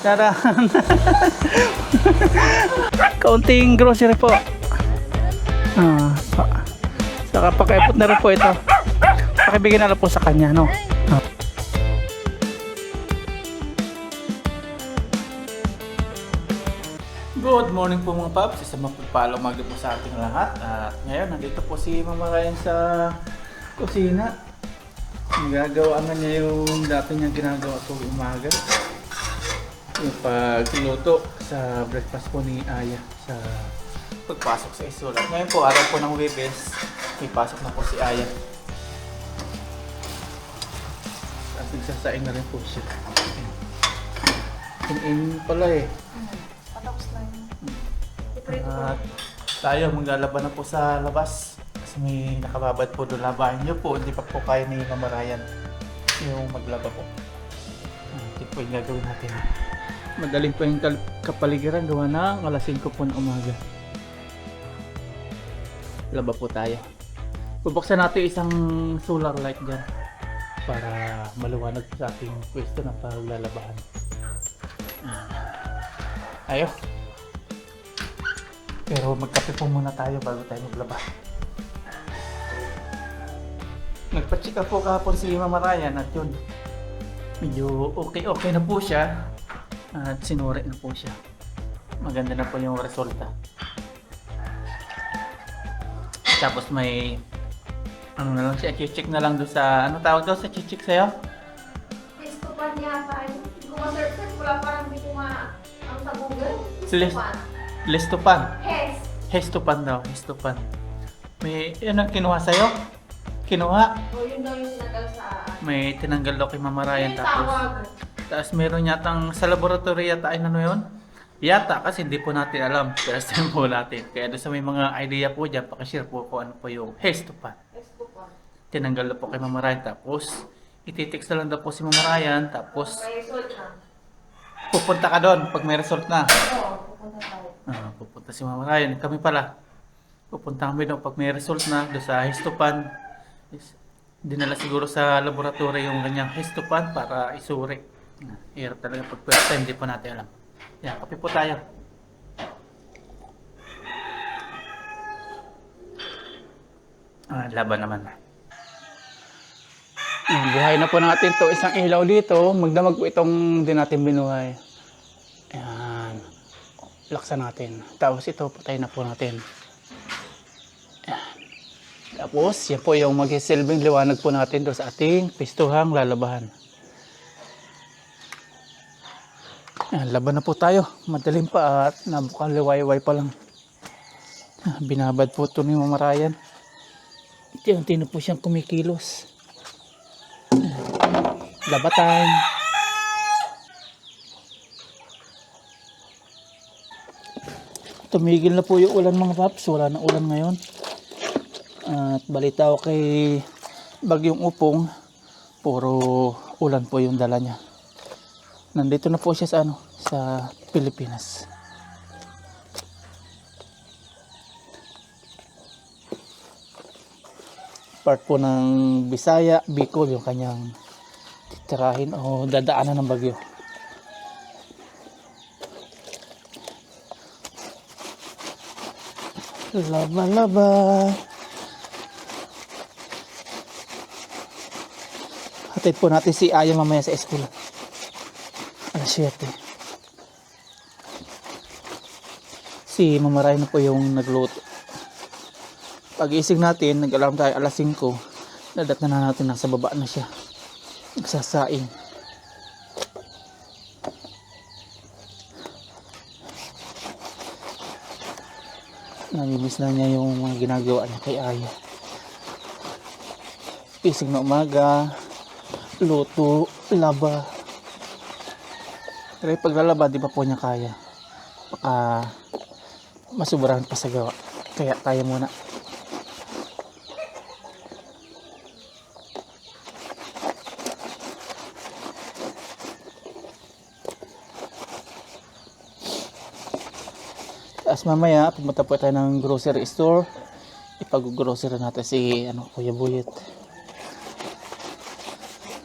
Tarahan. Kaunting grocery po. Ah, pa- saka pakiipot na rin po ito. Pakibigyan na lang po sa kanya, no? Ah. Good morning po mga paps. Isa mapagpalang umaga po sa ating lahat. At ngayon, nandito po si Mama Ryan sa kusina. Nagagawa na niya yung dati niya ginagawa po umaga. Yung pagluto sa breakfast po ni Aya sa pagpasok sa eskwela. Ngayon po, araw po ng Webes, may pasok na po si Aya. At nagsasaing na rin po siya. Kinain pala eh. Patapos na yun. At tayo maglalaban na po sa labas. Kasi may nakababad po doon. Labahin niyo po. Hindi pa po kaya ni Mama Ryan yung maglaba po. Ito po yung gagawin natin. Madaling po yung kapaligiran. Gawa na alas 5 po ng umaga. Laba po tayo. Bubuksan natin isang solar light dyan. Para maluwanag po sa ating pwesto ng paglalabahan. Ah. Ayo. Pero magkape po muna tayo bago tayo maglaba. Nagpa-check up po kahapon si Mama Ryan at yun. Medyo okay-okay na po siya. At sinuri na po siya. Maganda na po yung resulta. Tapos may ano na lang siya, check na lang doon sa, ano tawag daw sa check sa'yo? Listopan yata yun. Hindi ko ma-search. Wala parang hindi ko ma... Ang sa Google. List- Listopan. Listopan. Hes. Hestopan daw, hestopan. May, ano kinuha sa'yo? Kinuha? O yun daw yung sinagal sa... May tinanggal daw kay Mama Ryan tapos tawag. Tapos meron yatang sa laboratory yata ay ano yun? Yata kasi hindi po natin alam. First time po natin. Kaya doon sa may mga idea po dyan, pakishare po kung ano po yung hestopan. Listopan. Tinanggal daw po kay Mama Ryan tapos ititext na lang daw po si Mama Ryan tapos May result na. pupunta ka doon pag may result na. Oo. Pupunta tayo. Ah, pupunta si Mama Ryan. Kami pala. Pupunta kami doon pag may result na doon sa histopan. Is, dinala siguro sa laboratory yung kanyang histopan para isuri. Hirap talaga pag first time, hindi pa natin alam. Yan, kape po tayo. Ah, laban naman. Yan, na po natin to isang ilaw dito. Magdamag po itong din natin binuhay. Ayan. Laksan natin. Tapos ito, patayin na po natin. Ayan. Tapos, yan po yung magsisilbing liwanag po natin doon sa ating pistuhang lalabahan. Ayan, laban na po tayo. Madaling pa at nabukang liwayway pa lang. Binabad po ito ni Mama Ryan. Unti-unti na po siyang kumikilos. Laba time. Tumigil na po yung ulan mga paps. Wala na ulan ngayon. At balita ko kay Bagyong Upong, puro ulan po yung dala niya. Nandito na po siya sa ano, sa Pilipinas. Part po ng Bisaya, Bicol yung kanyang titirahin o dadaanan ng bagyo. Laba, laba. Hatid po natin si Aya mamaya sa school. Alas 7. Si Mama Ray na po yung nagluto. Pag-isig natin, nag-alarm tayo alas 5. Nadat na natin nasa baba na siya. Nagsasaing. Namimiss na niya yung mga ginagawa niya kay Aya. Isig na umaga, luto, laba. Pero yung paglalaba, di pa po niya kaya. Baka masubrahan pa sa gawa. Kaya tayo muna. Tapos mamaya, pumunta po tayo ng grocery store. Ipag-grocery natin si ano, Kuya Buyet.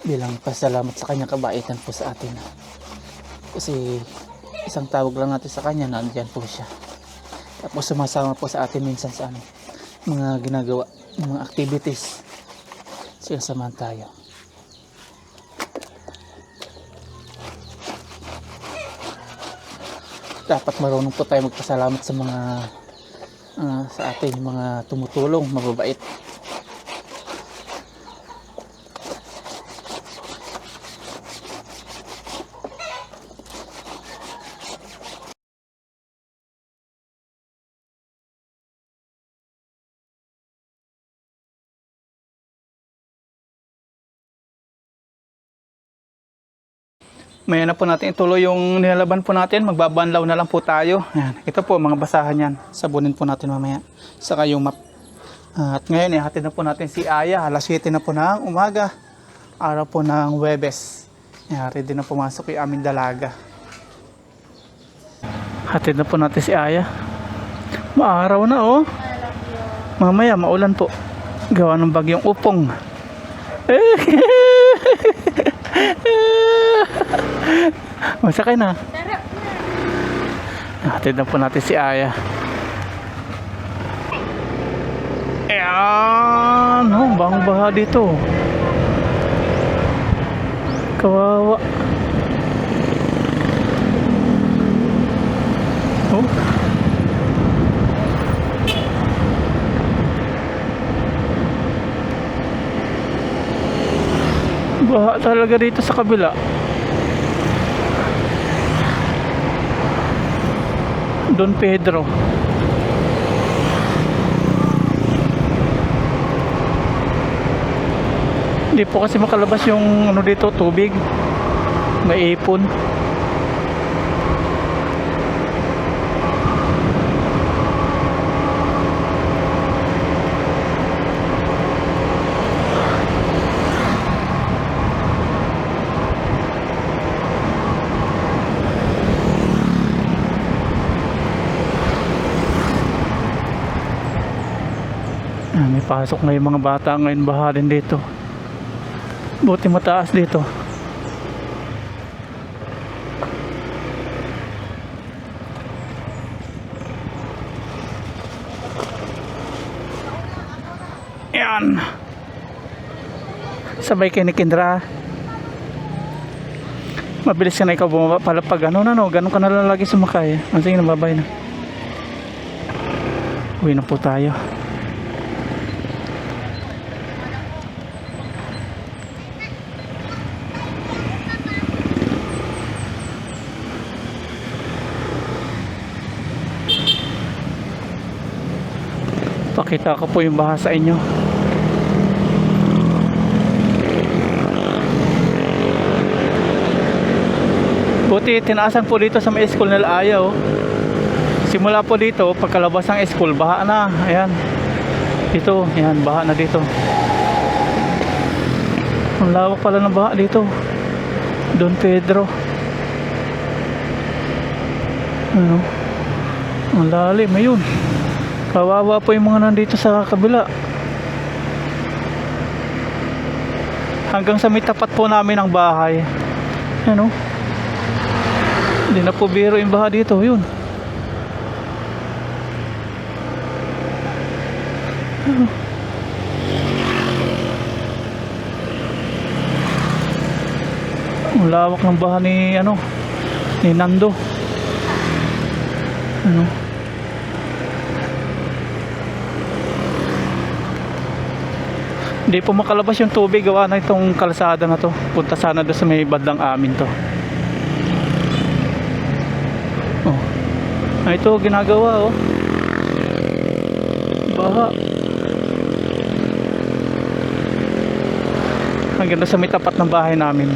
Bilang pasalamat sa kanyang kabaitan po sa atin. Kasi isang tawag lang natin sa kanya, nandiyan po siya. Tapos sumasama po sa atin minsan sa ano, mga ginagawa, mga activities. Sinasamahan tayo. Dapat marunong po tayo magpasalamat sa mga ah, sa atin, yung mga tumutulong, mababait. May na po natin ituloy yung nilalaban po natin. Magbabanlaw na lang po tayo. Ayan. Ito po mga basahan yan. Sabunin po natin mamaya. Saka yung map. At ngayon, ihatid na po natin si Aya. Alas 7 na po ng umaga. Araw po ng Webes. Ayan, ready na pumasok yung aming dalaga. Hatid na po natin si Aya. Maaraw na oh. Mamaya, maulan po. Gawa ng bagyong upong. Masakay na. Sarap na. Hatid na po natin si Aya. Ayan! Oh, bang baha dito. Kawawa. Oh. Baha talaga dito sa kabila. Don Pedro. Hindi po kasi makalabas yung ano dito, tubig. May ipon. Pasok na yung mga bata ngayon baha din dito. Buti mataas dito. Yan. Sabay kay ni Kendra. Mabilis ka na ikaw bumaba pala pag ano na no, ganun ka na lang lagi sumakay. Ah, sige na, babay na. Uwi na po tayo. Pakita ko po yung baha sa inyo. Buti tinaasan po dito sa may school nila ayaw. Simula po dito, pagkalabas ng school, baha na. Ayan. Dito, ayan, baha na dito. Ang lawak pala ng baha dito. Don Pedro. Ano? Ang lalim, ayun. Kawawa po yung mga nandito sa kabila. Hanggang sa may tapat po namin ang bahay. Ano? Hindi na po biro yung baha dito. Yun. Ano? Ang lawak ng baha ni ano ni Nando. Ano? Hindi po makalabas yung tubig gawa na itong kalsada na to. Punta sana doon sa may bandang amin to. Oh. Ah, ito ginagawa oh. Baha. Hanggang sa may tapat ng bahay namin.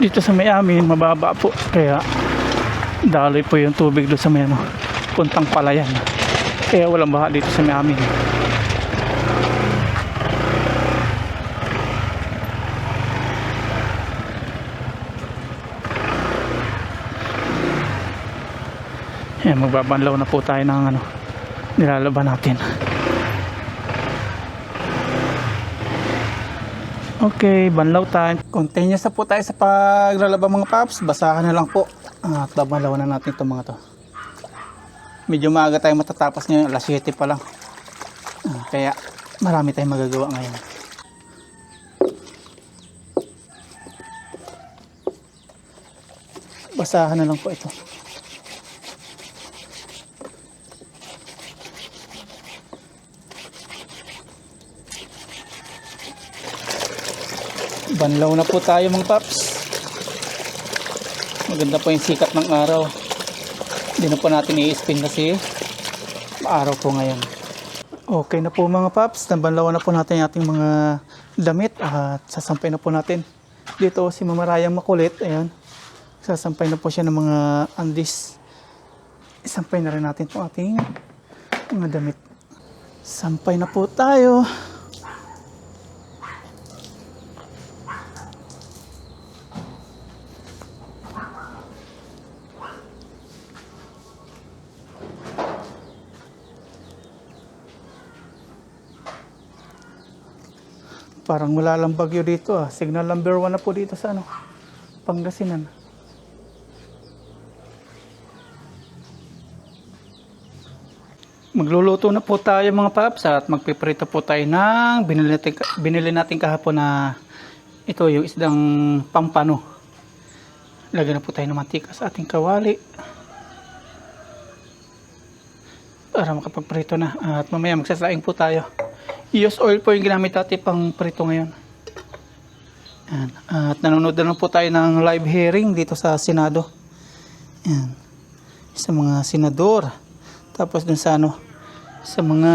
dito sa may amin mababa po. Kaya daloy po yung tubig doon sa may ano, puntang palayan. Kaya walang baha dito sa may amin. Ayan, magbabanlaw na po tayo ng ano, nilalaban natin. Okay, banlaw time. Continuous na po tayo sa paglalaba mga paps. Basahan na lang po. At babanlaw na natin itong mga to. Medyo maaga tayo matatapos ngayon. Alas 7 pa lang. Ah, kaya marami tayong magagawa ngayon. Basahan na lang po ito. Banlaw na po tayo mga paps. Maganda po yung sikat ng araw. Hindi na po natin i-spin kasi araw po ngayon. Okay na po mga paps. Nabanlawan na po natin ating mga damit at sasampay na po natin. Dito si Mamarayang makulit. Ayan. Sasampay na po siya ng mga andis. Isampay na rin natin po ating mga damit. Sampay na po tayo. Parang wala lang bagyo dito ah. Signal number 1 na po dito sa ano, Pangasinan. Magluluto na po tayo mga paps at magpiprito po tayo ng binili natin, binili natin kahapon na ito yung isdang pampano. Lagyan na po tayo ng mantika sa ating kawali. Para makapagprito na. At mamaya magsasaing po tayo. Use oil po yung ginamit natin pang prito ngayon. Yan. At nanonood na po tayo ng live hearing dito sa Senado. Yan. Sa mga senador. Tapos dun sa ano, sa mga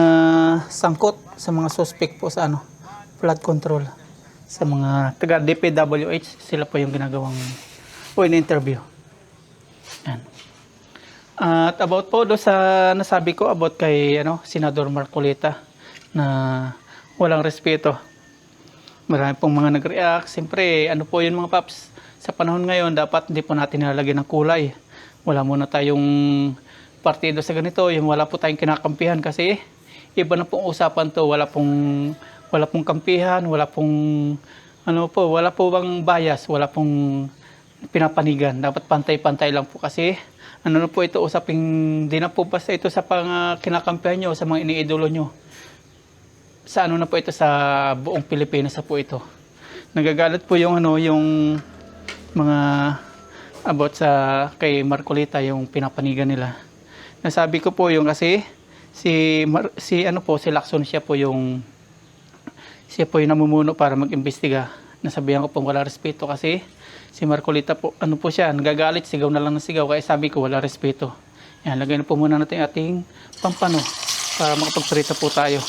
sangkot, sa mga suspect po sa ano, flood control. Sa mga taga DPWH, sila po yung ginagawang po in-interview. Yan. At about po do sa nasabi ko about kay ano, Senador Marcolita na walang respeto. Marami pong mga nag-react. Siyempre, ano po yun mga paps, sa panahon ngayon, dapat hindi po natin nilalagyan ng kulay. Wala muna tayong partido sa ganito, yung wala po tayong kinakampihan kasi iba na pong usapan to, wala pong wala pong kampihan, wala pong ano po, wala po bang bias, wala pong pinapanigan. Dapat pantay-pantay lang po kasi ano na po ito usaping di na po basta ito sa pang ah, kinakampihan nyo, sa mga iniidolo nyo sa ano na po ito sa buong Pilipinas na po ito. Nagagalit po yung ano yung mga about sa kay Marcolita yung pinapanigan nila. Nasabi ko po yung kasi si Mar- si ano po si Lacson siya po yung siya po yung namumuno para mag-imbestiga. Nasabihan ko po wala respeto kasi si Marcolita po ano po siya nagagalit sigaw na lang ng sigaw kaya sabi ko wala respeto. Yan lagyan na po muna natin ating pampano para makapagprito po tayo.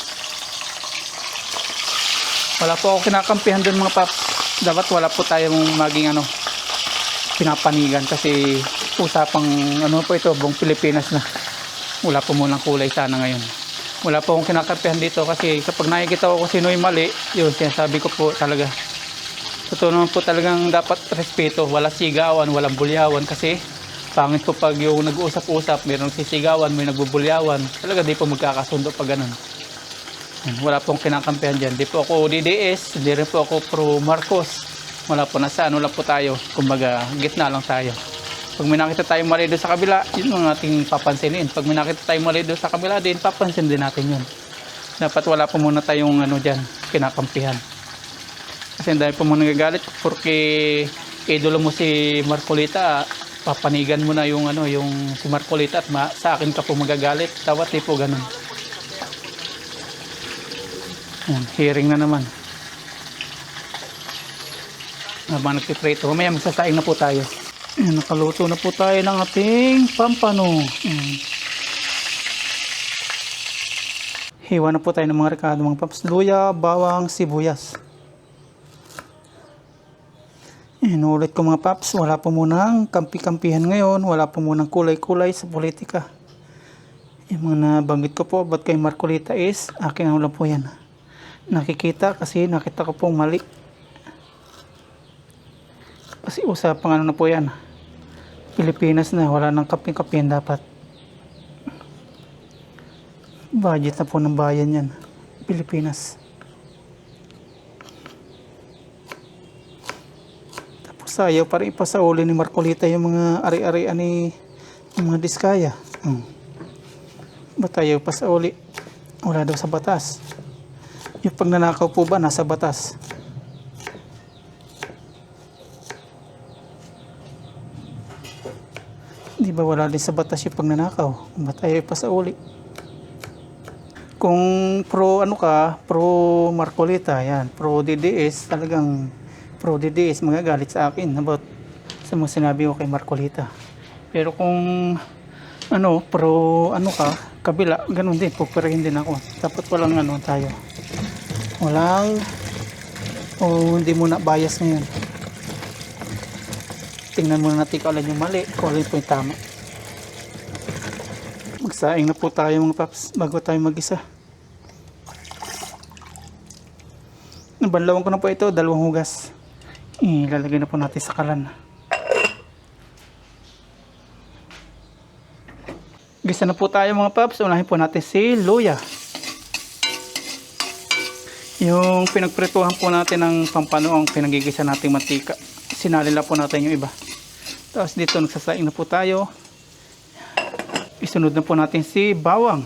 Wala po ako kinakampihan doon mga paps. Dapat wala po tayong maging ano, pinapanigan kasi usapang ano po ito, buong Pilipinas na. Wala po munang kulay sana ngayon. Wala po akong kinakampihan dito kasi kapag nakikita ko sino yung mali, yun, sinasabi ko po talaga. Totoo naman po talagang dapat respeto. Wala sigawan, walang bulyawan kasi pangit po pag yung nag-uusap-usap, mayroong sisigawan, may nagbubulyawan. Talaga di po magkakasundo pag ganun. Wala pong kinakampihan dyan. Di po ako DDS, hindi rin po ako pro Marcos. Wala po nasa ano lang po tayo. Kumbaga, gitna lang tayo. Pag may nakita tayong mali doon sa kabila, yun ang ating papansinin. Pag may nakita tayong mali doon sa kabila din, papansin din natin yun. Dapat wala po muna tayong ano dyan, kinakampihan. Kasi dami po mga nagagalit porque idolo mo si Marcolita, papanigan mo na yung ano, yung si Marcolita at ma- sa akin ka po magagalit. Dapat di po ganun. Yan, hearing na naman. Habang nagpiprito, mamaya magsasaing na po tayo. Yan, nakaluto na po tayo ng ating pampano. Yan. Hiwa na po tayo ng mga rekado, mga paps. Luya, bawang, sibuyas. Yan, ulit ko mga paps. Wala po munang kampi-kampihan ngayon. Wala po munang kulay-kulay sa politika. Yung mga nabanggit ko po about kay Marcolita is akin ang lang po yan nakikita kasi nakita ko pong mali. Kasi usapang ano na po yan. Pilipinas na wala nang kaping-kapin dapat. Budget na po ng bayan yan. Pilipinas. Tapos ayaw pa rin ipasauli ni Marcolita yung mga ari-arian ni ng mga diskaya. Hmm. Ba't ayaw pasauli? Wala daw sa batas. Yung pagnanakaw po ba nasa batas? Di ba wala din sa batas yung pagnanakaw? Ba't ayaw pasauli? Kung pro ano ka, pro Marcolita, yan, pro DDS, talagang pro DDS, magagalit sa akin about sa mga sinabi ko kay Marcolita. Pero kung ano, pro ano ka, kabila, ganun din, pupirahin din ako. Dapat walang ano tayo. Walang, o hindi mo na bias ngayon. Tingnan muna natin kung alin yung mali, kung alin po yung tama. Magsaing na po tayo mga paps bago tayo mag-isa. Nabanlawan ko na po ito, dalawang hugas. Ilalagay na po natin sa kalan. Gisa na po tayo mga paps. Unahin po natin si Luya. Yung pinagprituhan po natin ng pampano ang pinagigisa nating mantika. Sinalila po natin yung iba. Tapos dito nagsasaing na po tayo. Isunod na po natin si bawang.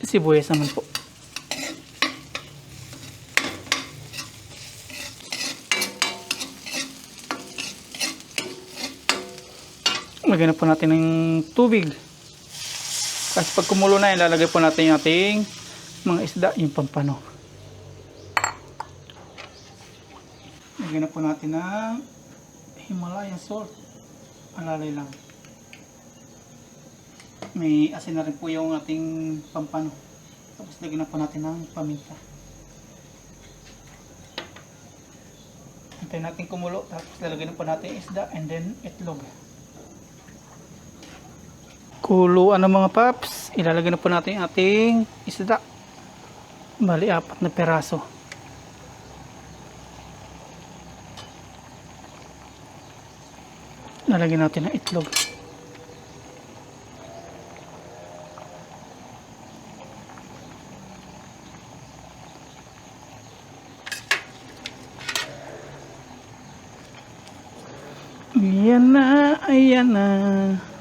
Sibuyas naman po. Lagyan na po natin ng tubig. Kasi pag kumulo na, ilalagay po natin yung ating mga isda, yung pampano. Lagyan na po natin ng Himalayan salt. Alalay lang. May asin na rin po yung ating pampano. Tapos lagyan na po natin ng paminta. Hintayin natin kumulo. Tapos lalagyan na po natin isda and then itlog. Kuluan ng mga paps. Ilalagay na po natin yung ating isda. Bali, apat na peraso. Lalagyan natin ng itlog. Ayan na, ayan na.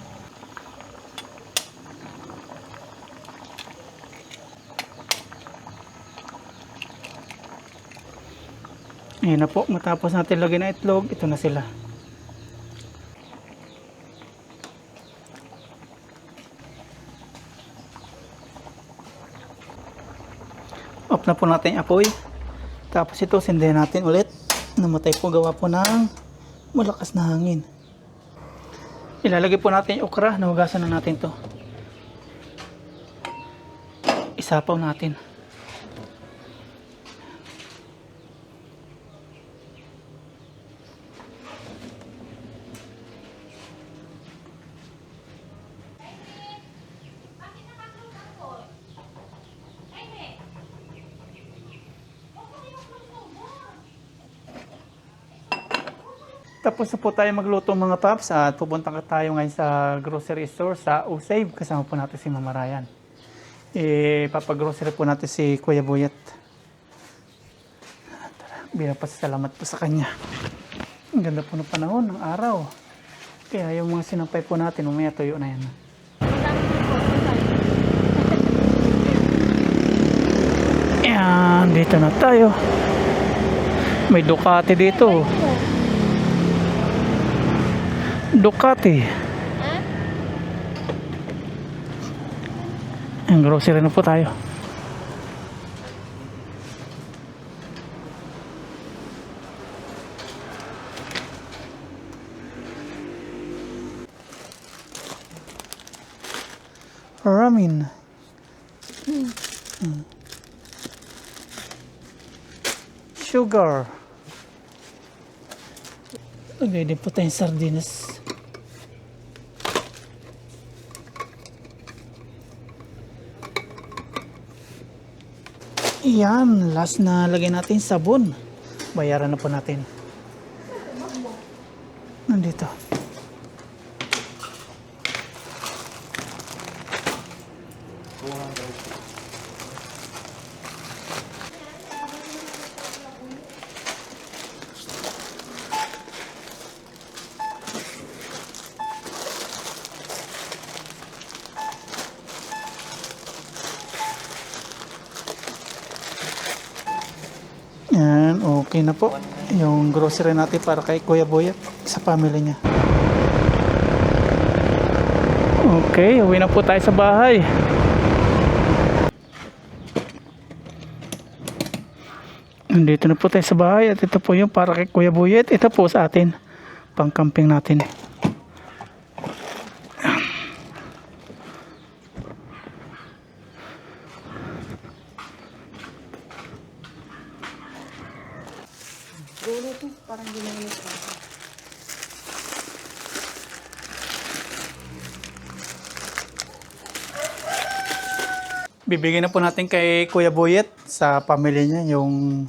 Ayan na po, matapos natin lagyan ng itlog, ito na sila. Off na po natin yung apoy. Tapos ito, sindihan natin ulit. Namatay po gawa po ng malakas na hangin. Ilalagay po natin yung okra. Nahugasan na natin to. Isapaw natin. Tapos na po tayo magluto mga paps at pupunta ka tayo ngayon sa grocery store sa Usave. Kasama po natin si Mama Ryan. Eh, papagrocery po natin si Kuya Buyat. Tara, bilang pasasalamat po sa kanya. Ang ganda po ng panahon, ng araw. Kaya yung mga sinampay po natin, umaya tuyo na yan. Yan, dito na tayo. May Ducati dito. Ducati. Ang grocery na po tayo. Ramen. Sugar. Lagay din po tayong sardinas. Yan, last na lagay natin sabon. Bayaran na po natin. Nandito. Yan, okay na po. Yung grocery natin para kay Kuya Boyet sa family niya. Okay, uwi na po tayo sa bahay. Nandito na po tayo sa bahay at ito po yung para kay Kuya Boyet. Ito po sa atin. Pang camping natin. Dulo to, parang ginamit ko. Bibigyan na po natin kay Kuya Boyet sa pamilya niya yung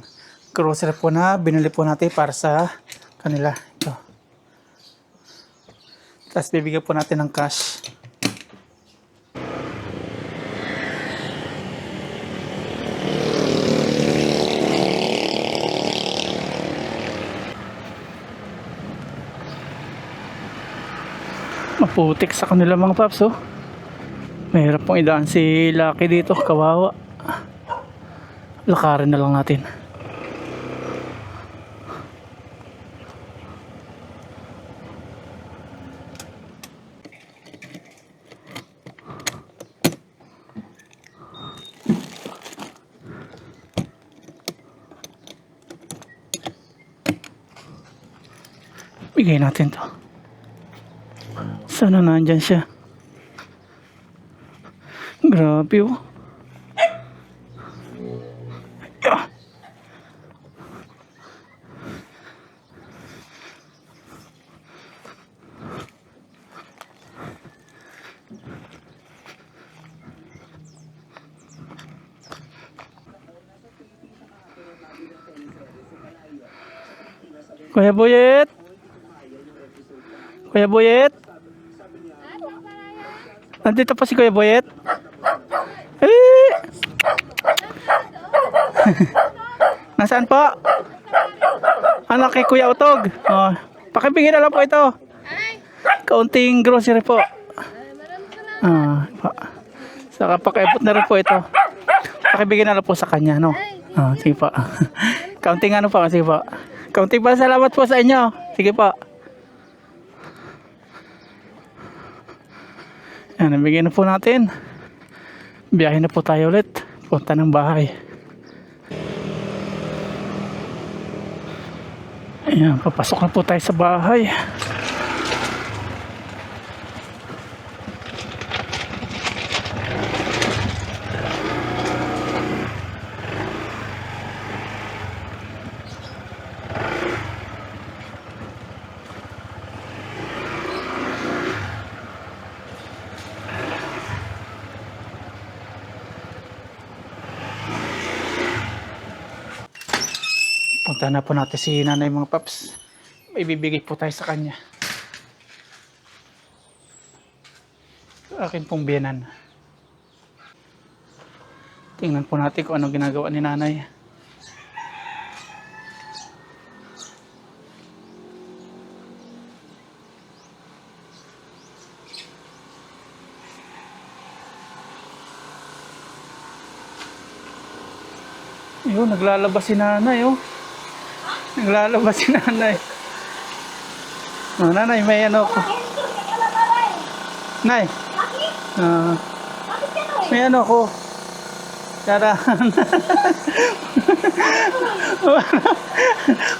grocery po na binili po natin para sa kanila. Ito. Tapos bibigyan po natin ng cash. Maputik sa kanila mga paps oh. Mahirap pong idaan si Lucky dito, kawawa. Lakarin na lang natin. Bigay natin to. Sana nandyan siya. Grabe oh. Kuya Boyet? Kuya Boyet? Nandito pa si Kuya Boyet? Nasaan po? Anak kay Kuya Utog. Oh, pakibigyan na lang po ito. Kaunting grocery po. Ah, pa. Saka pakiabot na rin po ito. Pakibigyan na lang po sa kanya, no? Ah, sige po. Kaunting ano po, sige po. Kaunting pa salamat po sa inyo. Sige po. Yan, nabigyan na po natin. Biyahe na po tayo ulit. Punta ng bahay. Ayan, papasok na po tayo sa bahay. Punta na po natin si nanay mga paps. May bibigay po tayo sa kanya. Akin pong biyanan. Tingnan po natin kung anong ginagawa ni nanay. Yun, naglalabas si nanay, oh. Naglalabas si nanay. Oh, nanay, may ano ko. Nay. Ah, may ano ko. Tara.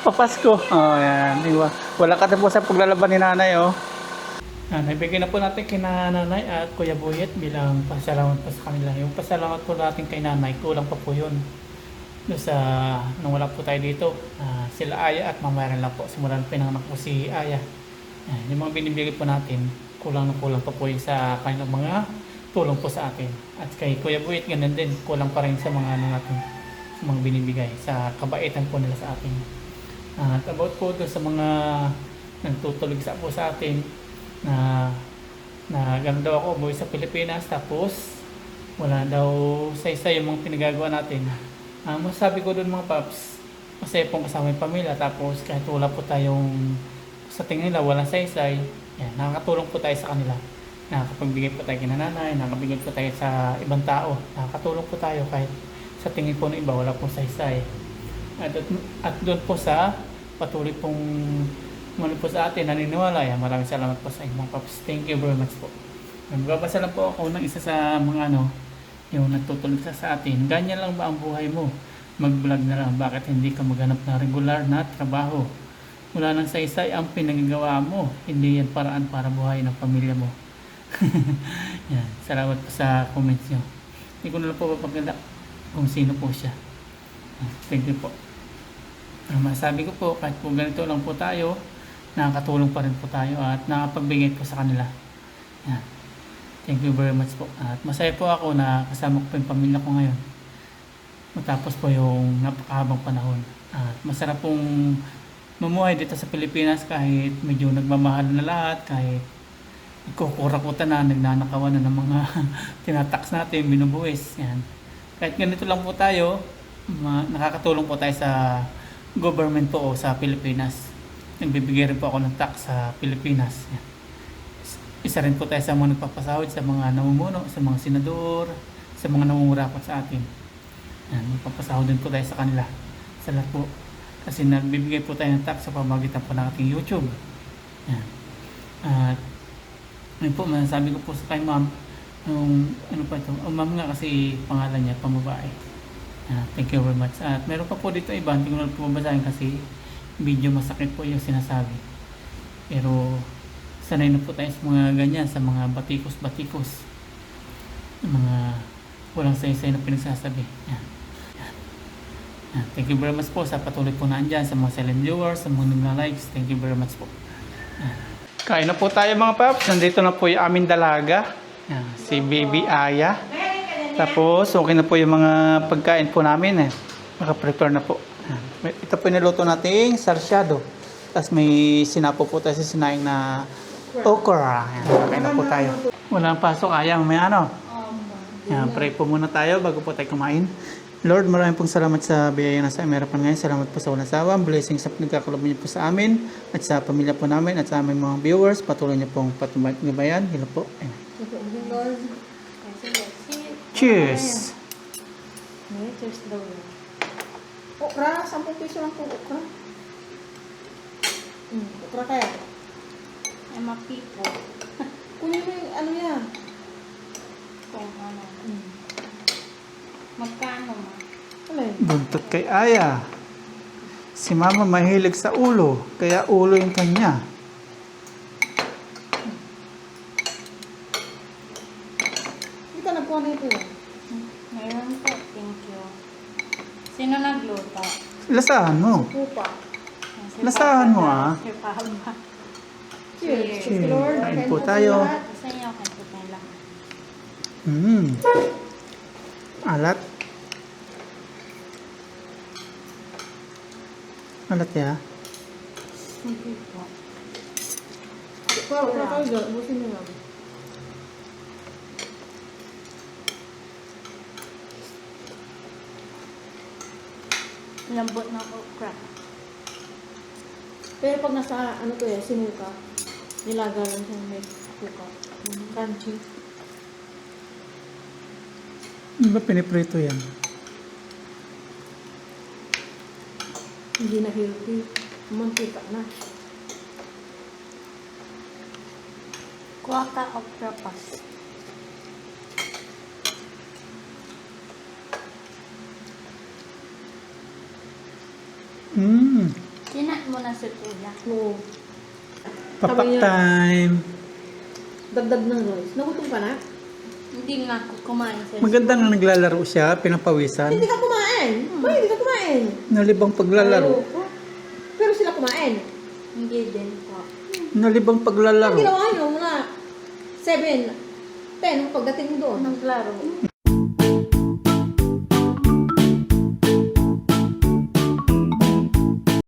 Papasko. Oh, yan. Di ba? Wala ka po sa paglalaban ni nanay, oh. Yan, ibigay na po natin kay nanay at kuya Boyet bilang pasalamat po sa kanila. Yung pasalamat po natin kay nanay, kulang pa po yun. Doon sa, nung wala po tayo dito, ah, sila Aya at mamayaran lang po. Simulan pinanganak po si Aya. Yan, yung mga binibigay po natin, kulang na kulang pa po yun sa kanilang mga tulong po sa atin. At kay Kuya Buit, ganun din, kulang pa rin sa mga ano natin, sa mga binibigay, sa kabaitan po nila sa atin. At about po doon sa mga nagtutulog sa po sa atin, na na ganun daw ako umuwi sa Pilipinas tapos wala daw sa isa yung mga pinagagawa natin. Ah, masasabi ko doon mga paps, masaya pong kasama yung pamilya tapos kahit wala po tayong sa tingin nila walang saysay, yan, nakakatulong po tayo sa kanila. Nakakapagbigay po tayo kina nanay, nakakabigay po tayo sa ibang tao. Nakakatulong po tayo kahit sa tingin po ng iba wala pong saysay. At, at doon po sa patuloy pong muli po sa atin, naniniwala. Yan, maraming salamat po sa inyo mga paps. Thank you very much po. Magbabasa lang po ako ng isa sa mga ano, yung nagtutulog sa atin. Ganyan lang ba ang buhay mo? Mag-vlog na lang. Bakit hindi ka maghanap na regular na trabaho? Wala nang saysay ang pinagagawa mo. Hindi yan paraan para buhay ng pamilya mo. yan. Salamat po sa comments nyo. Hindi ko na lang po papaganda kung sino po siya. Yan. Thank you po. Ang masabi ko po, kahit po ganito lang po tayo, nakakatulong pa rin po tayo at nakapagbigay po sa kanila. Yan. Thank you very much po. At masaya po ako na kasama ko po yung pamilya ko ngayon. Matapos po yung napakahabang panahon. At masarap pong mamuhay dito sa Pilipinas kahit medyo nagmamahal na lahat, kahit ikukurakutan na, nagnanakawan na ng mga tinatax natin, binubuwis. Yan. Kahit ganito lang po tayo, nakakatulong po tayo sa government po o sa Pilipinas. Nagbibigay rin po ako ng tax sa Pilipinas. Yan isa rin po tayo sa mga nagpapasahod sa mga namumuno, sa mga senador, sa mga nangungurakot sa atin. Yan, magpapasahod din po tayo sa kanila. Sa lahat po. Kasi nagbibigay po tayo ng tax sa pamagitan po ng ating YouTube. Yan. At yun po, masasabi ko po sa kay ma'am, nung ano pa ito, oh, ma'am nga kasi pangalan niya, pamabae. Ah, thank you very much. At meron pa po dito iba, hindi ko na po mabasahin kasi video masakit po yung sinasabi. Pero sanay na po tayo sa mga ganyan, sa mga batikos-batikos. Mga walang saysay na pinagsasabi. Yan. Yan. Yan. Thank you very much po sa patuloy po na andyan, sa mga silent viewers, sa mga nagla-likes. Thank you very much po. Yan. Kain na po tayo mga paps. Nandito na po yung aming dalaga. Yan. Si Baby Aya. Tapos, okay na po yung mga pagkain po namin eh. Naka-prepare na po. Yan. Ito po yung niluto nating sarsyado. Tapos may sinapo po tayo sa sinaing na okra. Yan, kakain na po tayo. Walang pasok, Aya. May ano? Yan, pray po muna tayo bago po tayo kumain. Lord, maraming pong salamat sa biyaya na sa Ameripan ngayon. Salamat po sa walang sawa. Blessing sa nagkakalab niyo po sa amin at sa pamilya po namin at sa aming mga viewers. Patuloy niyo pong patumayan. Hello po. Ayan. Cheers! Cheers daw. Okra, 10 piso lang po okra. Hmm, okra kaya. Ay, mapipo. Kunin mo yung ano yan. Kung ano. Hmm. Magkano ma? Buntot kay Aya. Si Mama mahilig sa ulo, kaya ulo yung kanya. Hindi ka nagkuha nito yun. Meron po. Thank you. Sino nagluto? Lasahan mo. Pupa. Si Lasahan mo, ah. Si Papa. Cheers. Cheers. Cheers. Lord. Kain po tayo. Sa inyo, kayo po tayo lang. Mm. Alat. Alat ya. Hindi po. Okra, okra kayo mo lang. Lambot ng okra. Pero pag nasa, ano to eh, sinuka, nilaga lang siya may puka. Crunchy. Ano ba piniprito yan? Hindi na healthy. Mantika na. Kuha ka okra pas. Mm. Kinat mo na si kuya. Oo. Papak Sabi niya- time. Dagdag ng rice. Nagutom ka na? Hindi nga ako kumain sa Maganda nga naglalaro siya, pinapawisan. Hindi ka kumain. Hoy, hindi ka kumain. Nalibang paglalaro. Ayoko. Pero sila kumain. Hindi din po. Nalibang Ang paglalaro. ginawa nyo muna 7, 10 pagdating mo doon. Naglaro.